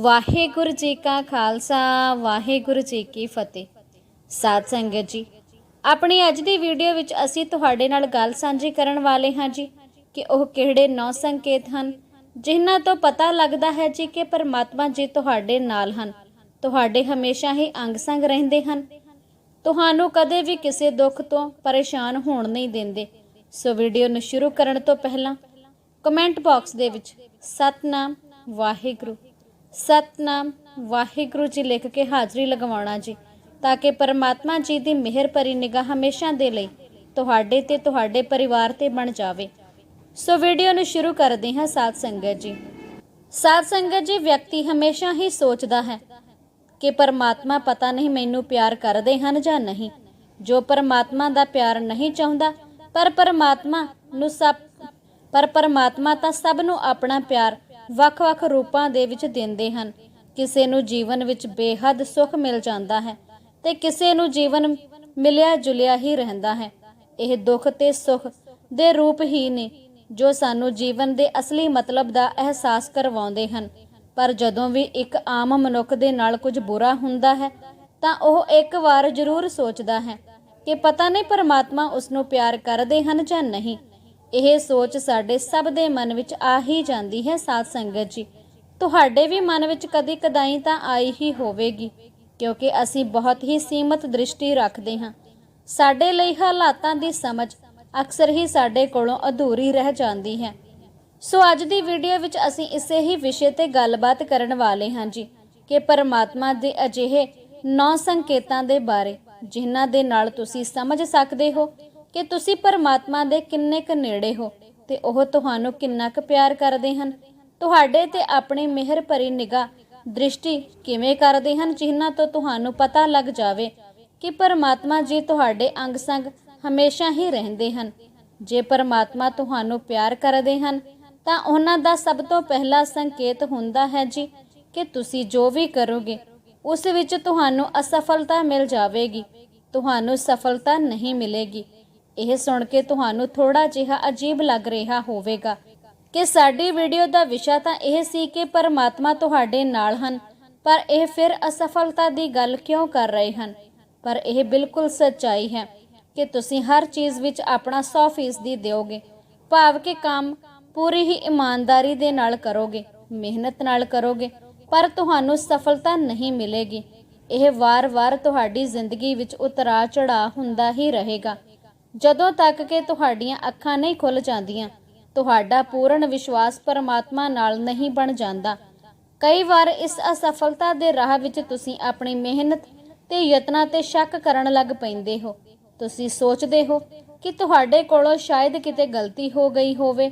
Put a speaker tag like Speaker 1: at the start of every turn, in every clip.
Speaker 1: ਵਾਹਿਗੁਰੂ ਜੀ ਕਾ ਖਾਲਸਾ, ਵਾਹਿਗੁਰੂ ਜੀ ਕੀ ਫਤਿਹ। ਸਾਧ ਸੰਗਤ ਜੀ, ਆਪਣੀ ਅੱਜ ਦੀ ਵੀਡੀਓ ਵਿੱਚ ਅਸੀਂ ਤੁਹਾਡੇ ਨਾਲ ਗੱਲ ਸਾਂਝੀ ਕਰਨ ਵਾਲੇ ਹਾਂ ਜੀ ਕਿ ਉਹ ਕਿਹੜੇ ਨੌ ਸੰਕੇਤ ਹਨ, ਜਿਨ੍ਹਾਂ ਤੋਂ ਪਤਾ ਲੱਗਦਾ ਹੈ ਜੀ ਕਿ ਪਰਮਾਤਮਾ ਜੀ ਤੁਹਾਡੇ ਨਾਲ ਹਨ। ਤੁਹਾਡੇ ਹਮੇਸ਼ਾ ਹੀ ਅੰਗ ਸੰਗ ਰਹਿੰਦੇ ਹਨ। ਤੁਹਾਨੂੰ ਕਦੇ ਵੀ ਕਿਸੇ ਦੁੱਖ ਤੋਂ ਪਰੇਸ਼ਾਨ ਹੋਣ ਨਹੀਂ ਦਿੰਦੇ। ਸੋ ਵੀਡੀਓ ਨੂੰ ਸ਼ੁਰੂ ਕਰਨ ਤੋਂ ਪਹਿਲਾਂ ਕਮੈਂਟ ਬਾਕਸ ਦੇ ਵਿੱਚ ਸਤਨਾਮ ਵਾਹਿਗੁਰੂ। ਸਤਨਾਮ। ਵਾਹਿਗੁਰੂ ਜੀ ਲਿਖ ਕੇ ਹਾਜ਼ਰੀ ਲਗਵਾਉਣਾ ਜੀ। ਤਾਂ ਕਿ ਪਰਮਾਤਮਾ ਜੀ ਦੀ ਮਿਹਰ ਭਰੀ ਨਿਗਾਹ ਹਮੇਸ਼ਾ ਦੇ ਲਈ ਤੁਹਾਡੇ ਤੇ ਤੁਹਾਡੇ ਪਰਿਵਾਰ ਤੇ ਬਣ ਜਾਵੇ। ਸੋ ਵੀਡੀਓ ਨੂੰ ਸ਼ੁਰੂ ਕਰਦੇ ਹਾਂ ਸਾਧ ਸੰਗਤ ਜੀ। ਸਾਧ ਸੰਗਤ ਜੀ, ਵਿਅਕਤੀ ਹਮੇਸ਼ਾ ਹੀ ਸੋਚਦਾ ਹੈ ਕਿ ਪਰਮਾਤਮਾ ਪਤਾ ਨਹੀਂ ਮੈਨੂੰ ਪਿਆਰ ਕਰਦੇ ਹਨ ਜਾਂ ਨਹੀਂ। ਜੋ ਪਰਮਾਤਮਾ ਦਾ ਪਿਆਰ ਨਹੀਂ ਚਾਹੁੰਦਾ, ਪਰ ਪਰਮਾਤਮਾ ਨੂੰ ਸਭ ਪਰ ਪਰਮਾਤਮਾ ਤਾਂ ਸਭ ਨੂੰ ਆਪਣਾ ਪਿਆਰ ਵੱਖ-ਵੱਖ ਰੂਪਾਂ ਦੇ ਵਿੱਚ ਦਿੰਦੇ ਹਨ। ਕਿਸੇ ਨੂੰ ਜੀਵਨ ਵਿੱਚ ਬੇਹੱਦ ਸੁੱਖ ਮਿਲ ਜਾਂਦਾ ਹੈ ਤੇ ਕਿਸੇ ਨੂੰ ਜੀਵਨ ਮਿਲਿਆ ਜੁਲਿਆ ਹੀ ਰਹਿੰਦਾ ਹੈ। ਇਹ ਦੁੱਖ ਤੇ ਸੁੱਖ ਦੇ ਰੂਪ ਹੀ ਨੇ ਜੋ ਸਾਨੂੰ ਜੀਵਨ ਦੇ ਅਸਲੀ ਮਤਲਬ ਦਾ ਅਹਿਸਾਸ ਕਰਵਾਉਂਦੇ ਹਨ। ਪਰ ਜਦੋਂ ਵੀ ਇੱਕ ਆਮ ਮਨੁੱਖ ਦੇ ਨਾਲ ਕੁਝ ਬੁਰਾ ਹੁੰਦਾ ਹੈ, ਤਾਂ ਉਹ ਇੱਕ ਵਾਰ ਜ਼ਰੂਰ ਸੋਚਦਾ ਹੈ ਕਿ ਪਤਾ ਨਹੀਂ ਪਰਮਾਤਮਾ ਉਸ ਨੂੰ ਪਿਆਰ ਕਰਦੇ ਹਨ ਜਾਂ ਨਹੀਂ। ਇਹ ਸੋਚ ਸਾਡੇ ਸਭ ਦੇ ਮਨ ਵਿੱਚ ਆ ਹੀ ਜਾਂਦੀ ਹੈ ਸਾਧ ਸੰਗਤ ਜੀ। ਤੁਹਾਡੇ ਵੀ ਮਨ ਵਿੱਚ ਕਦੀ ਕਦਾਈ ਤਾਂ ਆਈ ਹੀ ਹੋਵੇਗੀ, ਕਿਉਂਕਿ ਅਸੀਂ ਬਹੁਤ ਹੀ ਸੀਮਤ ਦ੍ਰਿਸ਼ਟੀ ਰੱਖਦੇ ਹਾਂ। ਸਾਡੇ ਲਈ ਹਾਲਾਤਾਂ ਦੀ ਸਮਝ ਅਕਸਰ ਹੀ ਸਾਡੇ ਕੋਲੋਂ ਅਧੂਰੀ ਰਹਿ ਜਾਂਦੀ ਹੈ। ਸੋ ਅੱਜ ਦੀ ਵੀਡੀਓ ਵਿੱਚ ਅਸੀਂ ਇਸੇ ਹੀ ਵਿਸ਼ੇ ਤੇ ਗੱਲਬਾਤ ਕਰਨ ਵਾਲੇ ਹਾਂ ਜੀ, ਕਿ ਪਰਮਾਤਮਾ ਦੇ ਅਜਿਹੇ ਨੌ ਸੰਕੇਤਾਂ ਦੇ ਬਾਰੇ, ਜਿਨ੍ਹਾਂ ਦੇ ਨਾਲ ਤੁਸੀਂ ਸਮਝ ਸਕਦੇ ਹੋ ਕਿ ਤੁਸੀਂ ਪਰਮਾਤਮਾ ਦੇ ਕਿੰਨੇ ਕੁ ਨੇੜੇ ਹੋ ਤੇ ਉਹ ਤੁਹਾਨੂੰ ਕਿੰਨਾ ਕੁ ਪਿਆਰ ਕਰਦੇ ਹਨ? ਤੁਹਾਡੇ ਤੇ ਆਪਣੀ ਮਿਹਰ ਭਰੀ ਨਿਗਾਹ ਦ੍ਰਿਸ਼ਟੀ ਕਿਵੇਂ ਕਰਦੇ ਹਨ ਜਿਨ੍ਹਾਂ ਤੋਂ ਤੁਹਾਨੂੰ ਪਤਾ ਲੱਗ ਜਾਵੇ ਕਿ ਪਰਮਾਤਮਾ ਜੀ ਤੁਹਾਡੇ ਅੰਗ ਸੰਗ ਹਮੇਸ਼ਾ ਹੀ ਰਹਿੰਦੇ ਹਨ? ਜੇ ਪਰਮਾਤਮਾ ਤੁਹਾਨੂੰ ਪਿਆਰ ਕਰਦੇ ਹਨ, ਤਾਂ ਉਹਨਾਂ ਦਾ ਸਭ ਤੋਂ ਪਹਿਲਾ ਸੰਕੇਤ ਹੁੰਦਾ ਹੈ ਜੀ ਕਿ ਤੁਸੀਂ ਜੋ ਵੀ ਕਰੋਗੇ, ਉਸ ਵਿੱਚ ਤੁਹਾਨੂੰ ਅਸਫਲਤਾ ਮਿਲ ਜਾਵੇਗੀ। ਤੁਹਾਨੂੰ ਸਫਲਤਾ ਨਹੀਂ ਮਿਲੇਗੀ। ਇਹ ਸੁਣ ਕੇ ਤੁਹਾਨੂੰ ਥੋੜਾ ਜਿਹਾ ਅਜੀਬ ਲੱਗ ਰਿਹਾ ਹੋਵੇਗਾ ਕਿ ਸਾਡੀ ਵੀਡੀਓ ਦਾ ਵਿਸ਼ਾ ਤਾਂ ਇਹ ਸੀ ਕਿ ਪਰਮਾਤਮਾ ਤੁਹਾਡੇ ਨਾਲ ਹਨ, ਪਰ ਇਹ ਫਿਰ ਅਸਫਲਤਾ ਦੀ ਗੱਲ ਕਿਉਂ ਕਰ ਰਹੇ ਹਨ? ਪਰ ਇਹ ਬਿਲਕੁਲ ਸੱਚਾਈ ਹੈ ਕਿ ਤੁਸੀਂ ਹਰ ਚੀਜ਼ ਵਿੱਚ ਆਪਣਾ 100% ਦਿਓਗੇ, ਭਾਵ ਕਿ ਕੰਮ ਪੂਰੀ ਹੀ ਇਮਾਨਦਾਰੀ ਦੇ ਨਾਲ ਕਰੋਗੇ, ਮਿਹਨਤ ਨਾਲ ਕਰੋਗੇ, ਪਰ ਤੁਹਾਨੂੰ ਸਫਲਤਾ ਨਹੀਂ ਮਿਲੇਗੀ। ਇਹ ਵਾਰ-ਵਾਰ ਤੁਹਾਡੀ ਜ਼ਿੰਦਗੀ ਵਿੱਚ ਉਤਰਾ ਚੜਾਅ ਹੁੰਦਾ ਹੀ ਰਹੇਗਾ। ਜਦੋਂ ਤੱਕ ਕਿ ਤੁਹਾਡੀਆਂ ਅੱਖਾਂ ਨਹੀਂ ਖੁੱਲ ਜਾਂਦੀਆਂ, ਤੁਹਾਡਾ ਪੂਰਨ ਵਿਸ਼ਵਾਸ ਪਰਮਾਤਮਾ ਨਾਲ ਨਹੀਂ ਬਣ ਜਾਂਦਾ। ਕਈ ਵਾਰ ਇਸ ਅਸਫਲਤਾ ਦੇ ਰਾਹ ਵਿੱਚ ਤੁਸੀਂ ਆਪਣੀ ਮਿਹਨਤ ਤੇ ਯਤਨਾਂ ਤੇ ਸ਼ੱਕ ਕਰਨ ਲੱਗ ਪੈਂਦੇ ਹੋ। ਤੁਸੀਂ ਸੋਚਦੇ ਹੋ ਕਿ ਤੁਹਾਡੇ ਕੋਲੋਂ ਸ਼ਾਇਦ ਕਿਤੇ ਗਲਤੀ ਹੋ ਗਈ ਹੋਵੇ,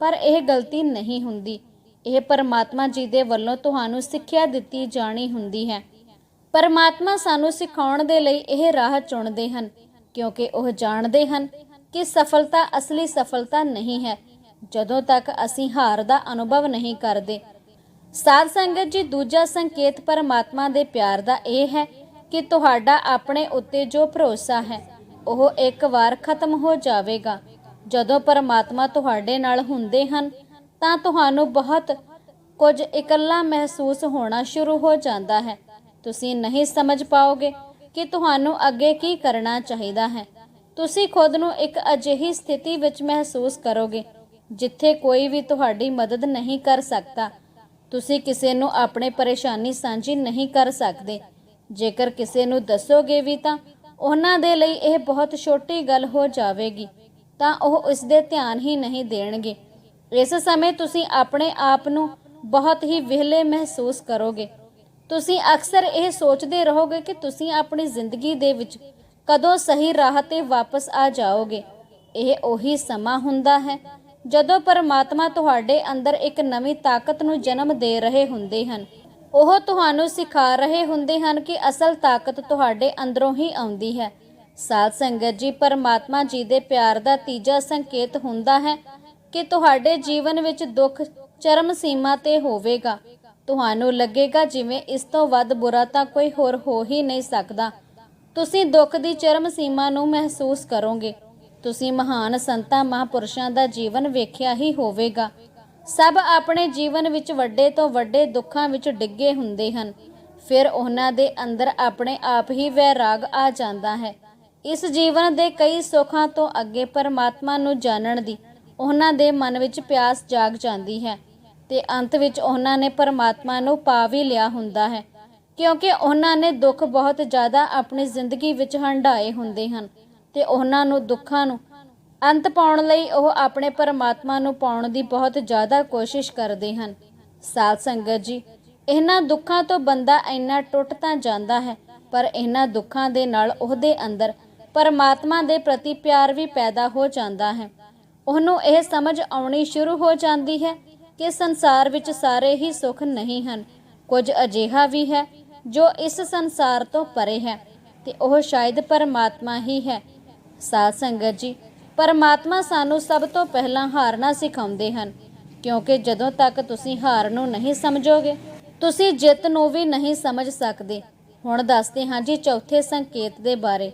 Speaker 1: ਪਰ ਇਹ ਗਲਤੀ ਨਹੀਂ ਹੁੰਦੀ। ਇਹ ਪਰਮਾਤਮਾ ਜੀ ਦੇ ਵੱਲੋਂ ਤੁਹਾਨੂੰ ਸਿੱਖਿਆ ਦਿੱਤੀ ਜਾਣੀ ਹੁੰਦੀ ਹੈ। ਪਰਮਾਤਮਾ ਸਾਨੂੰ ਸਿਖਾਉਣ ਦੇ ਲਈ ਇਹ ਰਾਹ ਚੁਣਦੇ ਹਨ। ਕਿਉਂਕਿ ਉਹ ਜਾਣਦੇ ਹਨ ਕਿ ਸਫਲਤਾ ਅਸਲੀ ਸਫਲਤਾ ਨਹੀਂ ਹੈ, ਜਦੋਂ ਤੱਕ ਅਸੀਂ ਹਾਰ ਦਾ ਅਨੁਭਵ ਨਹੀਂ ਕਰਦੇ। ਸਾਧ ਸੰਗਤ ਜੀ, ਦੂਜਾ ਸੰਕੇਤ ਪਰਮਾਤਮਾ ਦੇ ਪਿਆਰ ਦਾ ਇਹ ਹੈ ਕਿ ਤੁਹਾਡਾ ਆਪਣੇ ਉੱਤੇ ਜੋ ਭਰੋਸਾ ਹੈ, ਉਹ ਇੱਕ ਵਾਰ ਖਤਮ ਹੋ ਜਾਵੇਗਾ। ਜਦੋਂ ਪਰਮਾਤਮਾ ਤੁਹਾਡੇ ਨਾਲ ਹੁੰਦੇ ਹਨ, ਤਾਂ ਤੁਹਾਨੂੰ ਬਹੁਤ ਕੁਝ ਇਕੱਲਾ ਮਹਿਸੂਸ ਹੋਣਾ ਸ਼ੁਰੂ ਹੋ ਜਾਂਦਾ ਹੈ। ਤੁਸੀਂ ਨਹੀਂ ਸਮਝ ਪਾਓਗੇ ਕਿ ਤੁਹਾਨੂੰ ਅੱਗੇ ਕੀ ਕਰਨਾ ਚਾਹੀਦਾ ਹੈ। ਤੁਸੀਂ ਖੁਦ ਨੂੰ ਇੱਕ ਅਜਿਹੀ ਸਥਿਤੀ ਵਿੱਚ ਮਹਿਸੂਸ ਕਰੋਗੇ, ਜਿੱਥੇ ਕੋਈ ਵੀ ਤੁਹਾਡੀ ਮਦਦ ਨਹੀਂ ਕਰ ਸਕਦਾ। ਤੁਸੀਂ ਕਿਸੇ ਨੂੰ ਆਪਣੇ ਪਰੇਸ਼ਾਨੀ ਸਾਂਝੀ ਨਹੀਂ ਕਰ ਸਕਦੇ। ਜੇਕਰ ਕਿਸੇ ਨੂੰ ਦੱਸੋਗੇ ਵੀ ਤਾਂ ਉਹਨਾਂ ਦੇ ਲਈ ਇਹ ਬਹੁਤ ਛੋਟੀ ਗੱਲ ਹੋ ਜਾਵੇਗੀ, ਤਾਂ ਉਹ ਇਸ ਦੇ ਧਿਆਨ ਹੀ ਨਹੀਂ ਦੇਣਗੇ। ਇਸ ਸਮੇਂ ਤੁਸੀਂ ਆਪਣੇ ਆਪ ਨੂੰ ਬਹੁਤ ਹੀ ਵਿਹਲੇ ਮਹਿਸੂਸ ਕਰੋਗੇ। ਤੁਸੀਂ ਅਕਸਰ ਇਹ ਸੋਚਦੇ ਰਹੋਗੇ ਕਿ ਤੁਸੀਂ ਆਪਣੀ ਜ਼ਿੰਦਗੀ ਦੇ ਵਿੱਚ ਕਦੋਂ ਸਹੀ ਰਾਹ ਤੇ ਵਾਪਸ ਆ ਜਾਓਗੇ। ਇਹ ਉਹੀ ਸਮਾਂ ਹੁੰਦਾ ਹੈ ਜਦੋਂ ਪਰਮਾਤਮਾ ਤੁਹਾਡੇ ਅੰਦਰ ਇੱਕ ਨਵੀਂ ਤਾਕਤ ਨੂੰ ਜਨਮ ਦੇ ਰਹੇ ਹੁੰਦੇ ਹਨ। ਉਹ ਤੁਹਾਨੂੰ ਸਿਖਾ ਰਹੇ ਹੁੰਦੇ ਹਨ ਕਿ ਅਸਲ ਤਾਕਤ ਤੁਹਾਡੇ ਅੰਦਰੋਂ ਹੀ ਆਉਂਦੀ ਹੈ। ਸਾਧ ਸੰਗਤ ਜੀ, ਪਰਮਾਤਮਾ ਜੀ ਦੇ ਪਿਆਰ ਦਾ ਤੀਜਾ ਸੰਕੇਤ ਹੁੰਦਾ ਹੈ ਕਿ ਤੁਹਾਡੇ ਜੀਵਨ ਵਿੱਚ ਦੁੱਖ ਚਰਮ ਸੀਮਾ ਤੇ ਹੋਵੇਗਾ। ਤੁਹਾਨੂੰ ਲੱਗੇਗਾ ਜਿਵੇਂ ਇਸ ਤੋਂ ਵੱਧ ਬੁਰਾ ਤਾਂ ਕੋਈ ਹੋਰ ਹੋ ਹੀ ਨਹੀਂ ਸਕਦਾ। ਤੁਸੀਂ ਦੁੱਖ ਦੀ ਚਰਮ ਸੀਮਾ ਨੂੰ ਮਹਿਸੂਸ ਕਰੋਗੇ। ਤੁਸੀਂ ਮਹਾਨ ਸੰਤਾਂ, ਮਹਾਂਪੁਰਸ਼ਾਂ ਦਾ ਜੀਵਨ ਵੇਖਿਆ ਹੀ ਹੋਵੇਗਾ। ਸਭ ਆਪਣੇ ਜੀਵਨ ਵਿੱਚ ਵੱਡੇ ਤੋਂ ਵੱਡੇ ਦੁੱਖਾਂ ਵਿੱਚ ਡਿੱਗੇ ਹੁੰਦੇ ਹਨ। ਫਿਰ ਉਹਨਾਂ ਦੇ ਅੰਦਰ ਆਪਣੇ ਆਪ ਹੀ ਵੈਰਾਗ ਆ ਜਾਂਦਾ ਹੈ। ਇਸ ਜੀਵਨ ਦੇ ਕਈ ਸੁੱਖਾਂ ਤੋਂ ਅੱਗੇ ਪਰਮਾਤਮਾ ਨੂੰ ਜਾਣਨ ਦੀ ਉਹਨਾਂ ਦੇ ਮਨ ਵਿੱਚ ਪਿਆਸ ਜਾਗ ਜਾਂਦੀ ਹੈ। ਤੇ ਅੰਤ ਵਿੱਚ ਉਹਨਾਂ ਨੇ ਪਰਮਾਤਮਾ ਨੂੰ ਪਾ ਵੀ ਲਿਆ ਹੁੰਦਾ ਹੈ, ਕਿਉਂਕਿ ਉਹਨਾਂ ਨੇ ਦੁੱਖ ਬਹੁਤ ਜ਼ਿਆਦਾ ਆਪਣੀ ਜ਼ਿੰਦਗੀ ਵਿੱਚ ਹੰਢਾਏ ਹੁੰਦੇ ਹਨ ਤੇ ਉਹਨਾਂ ਨੂੰ ਦੁੱਖਾਂ ਨੂੰ ਅੰਤ ਪਾਉਣ ਲਈ ਉਹ ਆਪਣੇ ਪਰਮਾਤਮਾ ਨੂੰ ਪਾਉਣ ਦੀ ਬਹੁਤ ਜ਼ਿਆਦਾ ਕੋਸ਼ਿਸ਼ ਕਰਦੇ ਹਨ। ਸਾਧ ਸੰਗਤ ਜੀ, ਇਹਨਾਂ ਦੁੱਖਾਂ ਤੋਂ ਬੰਦਾ ਇੰਨਾ ਟੁੱਟ ਤਾਂ ਜਾਂਦਾ ਹੈ, ਪਰ ਇਹਨਾਂ ਦੁੱਖਾਂ ਦੇ ਨਾਲ ਉਹਦੇ ਅੰਦਰ ਪਰਮਾਤਮਾ ਦੇ ਪ੍ਰਤੀ ਪਿਆਰ ਵੀ ਪੈਦਾ ਹੋ ਜਾਂਦਾ ਹੈ। ਉਹਨੂੰ ਇਹ ਸਮਝ ਆਉਣੀ ਸ਼ੁਰੂ ਹੋ ਜਾਂਦੀ ਹੈ ਕਿ ਸੰਸਾਰ ਵਿੱਚ ਸਾਰੇ ਹੀ ਸੁੱਖ ਨਹੀਂ ਹਨ। ਕੁਝ ਅਜਿਹਾ ਵੀ ਹੈ, ਜੋ ਇਸ ਸੰਸਾਰ ਤੋਂ ਪਰੇ ਹੈ, ਤੇ ਉਹ ਸ਼ਾਇਦ ਪਰਮਾਤਮਾ ਹੀ ਹੈ। ਸਾਧ ਸੰਗਤ ਜੀ, ਪਰਮਾਤਮਾ ਸਾਨੂੰ ਸਭ ਤੋਂ ਪਹਿਲਾਂ ਹਾਰਨਾ ਸਿਖਾਉਂਦੇ ਹਨ, ਕਿਉਂਕਿ ਜਦੋਂ ਤੱਕ ਤੁਸੀਂ ਹਾਰ ਨੂੰ ਨਹੀਂ ਸਮਝੋਗੇ, ਤੁਸੀਂ ਜਿੱਤ ਨੂੰ ਵੀ ਨਹੀਂ ਸਮਝ ਸਕਦੇ। ਹੁਣ ਦੱਸਦੇ ਹਾਂ ਜੀ ਚੌਥੇ ਸੰਕੇਤ ਦੇ ਬਾਰੇ,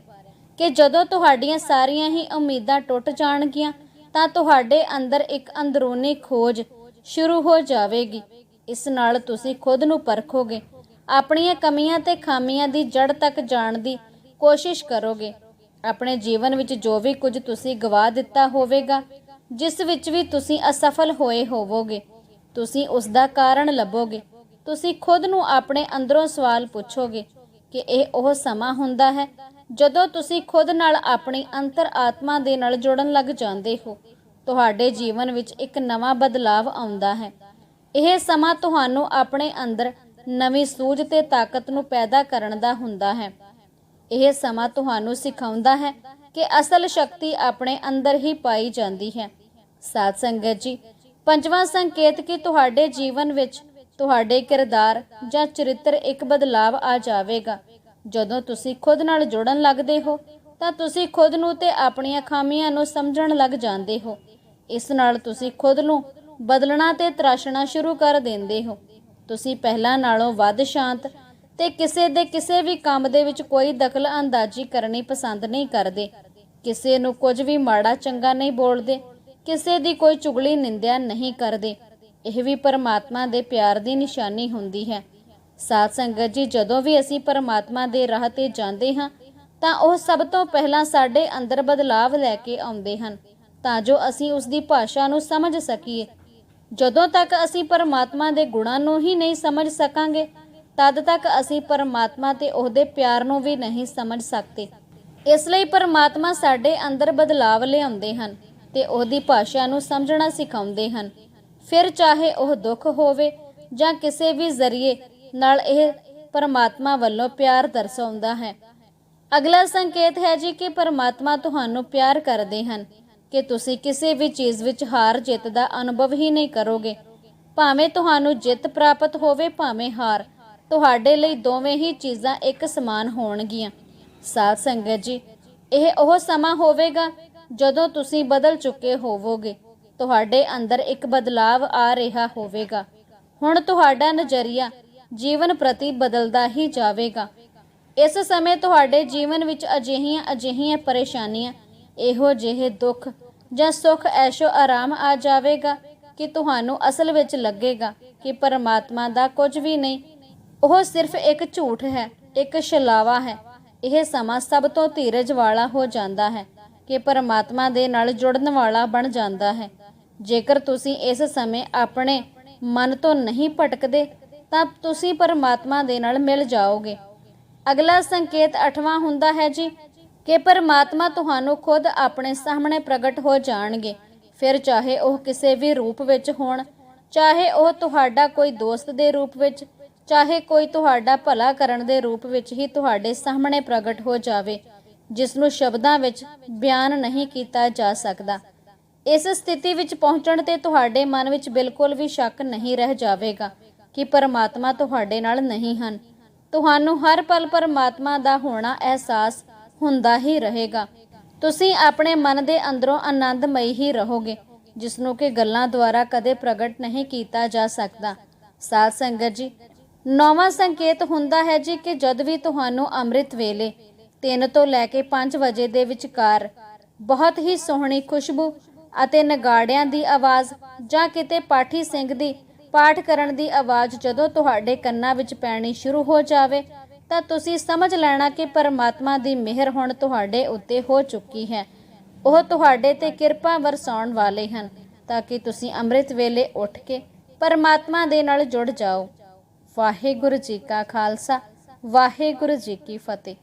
Speaker 1: ਕਿ ਜਦੋਂ ਤੁਹਾਡੀਆਂ ਸਾਰੀਆਂ ਹੀ ਉਮੀਦਾਂ ਟੁੱਟ ਜਾਣਗੀਆਂ, ਤਾਂ ਤੁਹਾਡੇ ਅੰਦਰ ਇੱਕ ਅੰਦਰੂਨੀ ਖੋਜ ਸ਼ੁਰੂ ਹੋ ਜਾਵੇਗੀ। ਇਸ ਨਾਲ ਤੁਸੀਂ ਖੁਦ ਨੂੰ ਪਰਖੋਗੇ। ਆਪਣੀਆਂ ਕਮੀਆਂ ਤੇ ਖਾਮੀਆਂ ਦੀ ਜੜ ਤੱਕ ਜਾਣ ਦੀ ਕੋਸ਼ਿਸ਼ ਕਰੋਗੇ। ਆਪਣੇ ਜੀਵਨ ਵਿੱਚ ਜੋ ਵੀ ਕੁਝ ਤੁਸੀਂ ਗਵਾ ਦਿੱਤਾ ਹੋਵੇਗਾ, ਜਿਸ ਵਿੱਚ ਵੀ ਤੁਸੀਂ ਅਸਫਲ ਹੋਏ ਹੋਵੋਗੇ, ਤੁਸੀਂ ਉਸ ਦਾ ਕਾਰਨ ਲੱਭੋਗੇ। ਤੁਸੀਂ ਖੁਦ ਨੂੰ ਆਪਣੇ ਅੰਦਰੋਂ ਸਵਾਲ ਪੁੱਛੋਗੇ ਕਿ ਇਹ ਉਹ ਸਮਾਂ ਹੁੰਦਾ ਹੈ, ਜਦੋਂ ਤੁਸੀਂ ਖੁਦ ਨਾਲ ਆਪਣੀ ਅੰਤਰ ਆਤਮਾ ਦੇ ਨਾਲ ਜੁੜਨ ਲੱਗ ਜਾਂਦੇ ਹੋ। ਤੁਹਾਡੇ ਜੀਵਨ ਵਿੱਚ ਇੱਕ ਨਵਾਂ ਬਦਲਾਵ ਆਉਂਦਾ ਹੈ। ਇਹ ਸਮਾਂ ਤੁਹਾਨੂੰ ਆਪਣੇ ਅੰਦਰ ਨਵੀਂ ਸੂਝ ਤੇ ਤਾਕਤ ਨੂੰ ਪੈਦਾ ਕਰਨ ਦਾ ਹੁੰਦਾ ਹੈ। ਇਹ ਸਮਾਂ ਤੁਹਾਨੂੰ ਸਿਖਾਉਂਦਾ ਹੈ ਕਿ ਅਸਲ ਸ਼ਕਤੀ ਆਪਣੇ ਅੰਦਰ ਹੀ ਪਾਈ ਜਾਂਦੀ ਹੈ। ਸਾਧ ਸੰਗਤ ਜੀ, ਪੰਜਵਾਂ ਸੰਕੇਤ ਕਿ ਤੁਹਾਡੇ ਜੀਵਨ ਵਿੱਚ ਤੁਹਾਡੇ ਕਿਰਦਾਰ ਜਾਂ ਚਰਿੱਤਰ ਇੱਕ ਬਦਲਾਵ ਆ ਜਾਵੇਗਾ। ਜਦੋਂ ਤੁਸੀਂ ਖੁਦ ਨਾਲ ਜੁੜਨ ਲੱਗਦੇ ਹੋ, ਤਾਂ ਤੁਸੀਂ ਖੁਦ ਨੂੰ ਤੇ ਆਪਣੀਆਂ ਖਾਮੀਆਂ ਨੂੰ ਸਮਝਣ ਲੱਗ ਜਾਂਦੇ ਹੋ। ਇਸ ਨਾਲ ਤੁਸੀਂ ਖੁਦ ਨੂੰ ਬਦਲਣਾ ਤੇ ਤਰਾਸ਼ਣਾ ਸ਼ੁਰੂ ਕਰ ਦਿੰਦੇ ਹੋ। ਤੁਸੀਂ ਪਹਿਲਾਂ ਨਾਲੋਂ ਵੱਧ ਸ਼ਾਂਤ ਤੇ ਕਿਸੇ ਦੇ ਕਿਸੇ ਵੀ ਕੰਮ ਦੇ ਵਿੱਚ ਕੋਈ ਦਖਲ ਅੰਦਾਜ਼ੀ ਕਰਨੀ ਪਸੰਦ ਨਹੀਂ ਕਰਦੇ। ਕਿਸੇ ਨੂੰ ਕੁਝ ਵੀ ਮਾੜਾ ਚੰਗਾ ਨਹੀਂ ਬੋਲਦੇ, ਕਿਸੇ ਦੀ ਕੋਈ ਚੁਗਲੀ ਨਿੰਦਿਆ ਨਹੀਂ ਕਰਦੇ। ਇਹ ਵੀ ਪਰਮਾਤਮਾ ਦੇ ਪਿਆਰ ਦੀ ਨਿਸ਼ਾਨੀ ਹੁੰਦੀ ਹੈ। ਸਾਧ ਸੰਗਤ ਜੀ, ਜਦੋਂ ਵੀ ਅਸੀਂ ਪਰਮਾਤਮਾ ਦੇ ਰਾਹ ਤੇ ਜਾਂਦੇ ਹਾਂ, ਤਾਂ ਉਹ ਸਭ ਤੋਂ ਪਹਿਲਾਂ ਸਾਡੇ ਅੰਦਰ ਬਦਲਾਵ ਲੈ ਕੇ ਆਉਂਦੇ ਹਨ। ਤਾਂ ਜੋ ਅਸੀਂ ਉਸ ਦੀ ਭਾਸ਼ਾ ਨੂੰ ਸਮਝ ਸਕੀਏ। ਜਦੋਂ ਤੱਕ ਅਸੀਂ ਪਰਮਾਤਮਾ ਦੇ ਗੁਣਾਂ ਨੂੰ ਹੀ ਨਹੀਂ ਸਮਝ ਸਕਾਂਗੇ, ਤਦ ਤੱਕ ਅਸੀਂ ਪਰਮਾਤਮਾ ਤੇ ਉਹਦੇ ਪਿਆਰ ਨੂੰ ਵੀ ਨਹੀਂ ਸਮਝ ਸਕਦੇ। ਇਸ ਲਈ ਪਰਮਾਤਮਾ ਸਾਡੇ ਅੰਦਰ ਬਦਲਾਵ ਲਿਆਉਂਦੇ ਹਨ ਤੇ ਉਹਦੀ ਭਾਸ਼ਾ ਨੂੰ ਸਮਝਣਾ ਸਿਖਾਉਂਦੇ ਹਨ। ਫਿਰ ਚਾਹੇ ਉਹ ਦੁੱਖ ਹੋਵੇ ਜਾਂ ਕਿਸੇ ਵੀ ਜ਼ਰੀਏ, ਨਾਲ ਇਹ ਪਰਮਾਤਮਾ ਵੱਲੋਂ ਪਿਆਰ ਦਰਸਾਉਂਦਾ ਹੈ। ਅਗਲਾ ਸੰਕੇਤ ਹੈ ਜੀ ਕਿ ਪਰਮਾਤਮਾ ਤੁਹਾਨੂੰ ਪਿਆਰ ਕਰਦੇ ਹਨ। ਕਿ ਤੁਸੀਂ ਕਿਸੇ ਵੀ ਚੀਜ਼ ਵਿੱਚ ਹਾਰ ਜਿੱਤ ਦਾ ਅਨੁਭਵ ਹੀ ਨਹੀਂ ਕਰੋਗੇ। ਭਾਵੇਂ ਤੁਹਾਨੂੰ ਜਿੱਤ ਪ੍ਰਾਪਤ ਹੋਵੇ, ਭਾਵੇਂ ਹਾਰ, ਤੁਹਾਡੇ ਲਈ ਦੋਵੇਂ ਹੀ ਚੀਜ਼ਾਂ ਇੱਕ ਸਮਾਨ ਹੋਣਗੀਆਂ। ਸਾਧ ਸੰਗਤ ਜੀ, ਇਹ ਉਹ ਸਮਾਂ ਹੋਵੇਗਾ ਜਦੋਂ ਤੁਸੀਂ ਬਦਲ ਚੁੱਕੇ ਹੋਵੋਗੇ। ਤੁਹਾਡੇ ਅੰਦਰ ਇੱਕ ਬਦਲਾਵ ਆ ਰਿਹਾ ਹੋਵੇਗਾ। ਹੁਣ ਤੁਹਾਡਾ ਨਜ਼ਰੀਆ ਜੀਵਨ ਪ੍ਰਤੀ ਬਦਲਦਾ ਹੀ ਜਾਵੇਗਾ। ਇਸ ਸਮੇਂ ਤੁਹਾਡੇ ਜੀਵਨ ਵਿੱਚ ਅਜਿਹੀਆਂ ਅਜਿਹੀਆਂ ਪਰੇਸ਼ਾਨੀਆਂ ਇਹੋ ਜਿਹੇ ਦੁੱਖ ਜਾਂ ਸੁੱਖ ਐਸ਼ੋ ਆਰਾਮ ਆ ਜਾਵੇਗਾ ਕਿ ਤੁਹਾਨੂੰ ਅਸਲ ਵਿੱਚ ਲੱਗੇਗਾ ਕਿ ਪਰਮਾਤਮਾ ਦਾ ਕੁਝ ਵੀ ਨਹੀਂ। ਉਹ ਸਿਰਫ ਇੱਕ ਝੂਠ ਹੈ, ਇੱਕ ਛਲਾਵਾ ਹੈ। ਇਹ ਸਮਾਂ ਸਭ ਤੋਂ ਧੀਰਜ ਵਾਲਾ ਹੋ ਜਾਂਦਾ ਹੈ ਕਿ ਪਰਮਾਤਮਾ ਦੇ ਨਾਲ ਜੁੜਨ ਵਾਲਾ ਬਣ ਜਾਂਦਾ ਹੈ। ਜੇਕਰ ਤੁਸੀਂ ਇਸ ਸਮੇਂ ਆਪਣੇ ਮਨ ਤੋਂ ਨਹੀਂ ਭਟਕਦੇ, ਤਾਂ ਤੁਸੀਂ ਪਰਮਾਤਮਾ ਦੇ ਨਾਲ ਮਿਲ ਜਾਓਗੇ। ਅਗਲਾ ਸੰਕੇਤ ਅਠਵਾਂ ਹੁੰਦਾ ਹੈ ਜੀ ਕਿ ਪਰਮਾਤਮਾ ਤੁਹਾਨੂੰ ਖੁਦ ਆਪਣੇ ਸਾਹਮਣੇ ਪ੍ਰਗਟ ਹੋ ਜਾਣਗੇ। ਫਿਰ ਚਾਹੇ ਉਹ ਕਿਸੇ ਵੀ ਰੂਪ ਵਿੱਚ ਹੋਣ, ਚਾਹੇ ਉਹ ਤੁਹਾਡਾ ਕੋਈ ਦੋਸਤ ਦੇ ਰੂਪ ਵਿੱਚ, ਚਾਹੇ ਕੋਈ ਤੁਹਾਡਾ ਭਲਾ ਕਰਨ ਦੇ ਰੂਪ ਵਿੱਚ ਹੀ ਤੁਹਾਡੇ ਸਾਹਮਣੇ ਪ੍ਰਗਟ ਹੋ ਜਾਵੇ, ਜਿਸ ਨੂੰ ਸ਼ਬਦਾਂ ਵਿੱਚ ਬਿਆਨ ਨਹੀਂ ਕੀਤਾ ਜਾ ਸਕਦਾ। ਇਸ ਸਥਿਤੀ ਵਿੱਚ ਪਹੁੰਚਣ ਤੇ ਤੁਹਾਡੇ ਮਨ ਵਿੱਚ ਬਿਲਕੁਲ ਵੀ ਸ਼ੱਕ ਨਹੀਂ ਰਹਿ ਜਾਵੇਗਾ ਕਿ ਪਰਮਾਤਮਾ ਤੁਹਾਡੇ ਨਾਲ ਨਹੀਂ ਹਨ। ਤੁਹਾਨੂੰ ਹਰ ਪਲ ਪਰਮਾਤਮਾ ਦਾ ਹੋਣਾ ਅਹਿਸਾਸ ਹੁੰਦਾ ਹੀ ਰਹੇਗਾ। ਤੁਸੀਂ ਆਪਣੇ ਮਨ ਦੇ ਅੰਦਰੋਂ ਆਨੰਦਮਈ ਹੀ ਰਹੋਗੇ ਜਿਸ ਨੂੰ ਕਿ ਗੱਲਾਂ ਦੁਆਰਾ ਕਦੇ ਪ੍ਰਗਟ ਨਹੀਂ ਕੀਤਾ ਜਾ ਸਕਦਾ। ਸਾਧ ਸੰਗਤ ਜੀ, ਨੌਵਾਂ ਸੰਕੇਤ ਹੁੰਦਾ ਹੈ ਜੀ ਕਿ ਜਦ ਵੀ ਤੁਹਾਨੂੰ ਅੰਮ੍ਰਿਤ ਵੇਲੇ 3 ਤੋਂ ਲੈ ਕੇ 5 ਵਜੇ ਦੇ ਵਿਚਕਾਰ ਬਹੁਤ ਹੀ ਸੋਹਣੀ ਖੁਸ਼ਬੂ ਅਤੇ ਨਗਾੜਿਆਂ ਦੀ ਆਵਾਜ਼ ਜਾਂ ਕਿਤੇ ਪਾਠੀ ਸਿੰਘ ਦੀ ਪਾਠ ਕਰਨ ਦੀ ਆਵਾਜ਼ ਜਦੋਂ ਤੁਹਾਡੇ ਕੰਨਾਂ ਵਿੱਚ ਪੈਣੀ ਸ਼ੁਰੂ ਹੋ ਜਾਵੇ ਤਾਂ ਤੁਸੀਂ ਸਮਝ ਲੈਣਾ ਕਿ ਪਰਮਾਤਮਾ ਦੀ ਮਿਹਰ ਹੁਣ ਤੁਹਾਡੇ ਉੱਤੇ ਹੋ ਚੁੱਕੀ ਹੈ। ਉਹ ਤੁਹਾਡੇ ਤੇ ਕਿਰਪਾ ਵਰਸਾਉਣ ਵਾਲੇ ਹਨ, ਤਾਂ ਕਿ ਤੁਸੀਂ ਅੰਮ੍ਰਿਤ ਵੇਲੇ ਉੱਠ ਕੇ ਪਰਮਾਤਮਾ ਦੇ ਨਾਲ ਜੁੜ ਜਾਓ। ਵਾਹਿਗੁਰੂ ਜੀ ਕਾ ਖਾਲਸਾ, ਵਾਹਿਗੁਰੂ ਜੀ ਕੀ ਫਤਿਹ।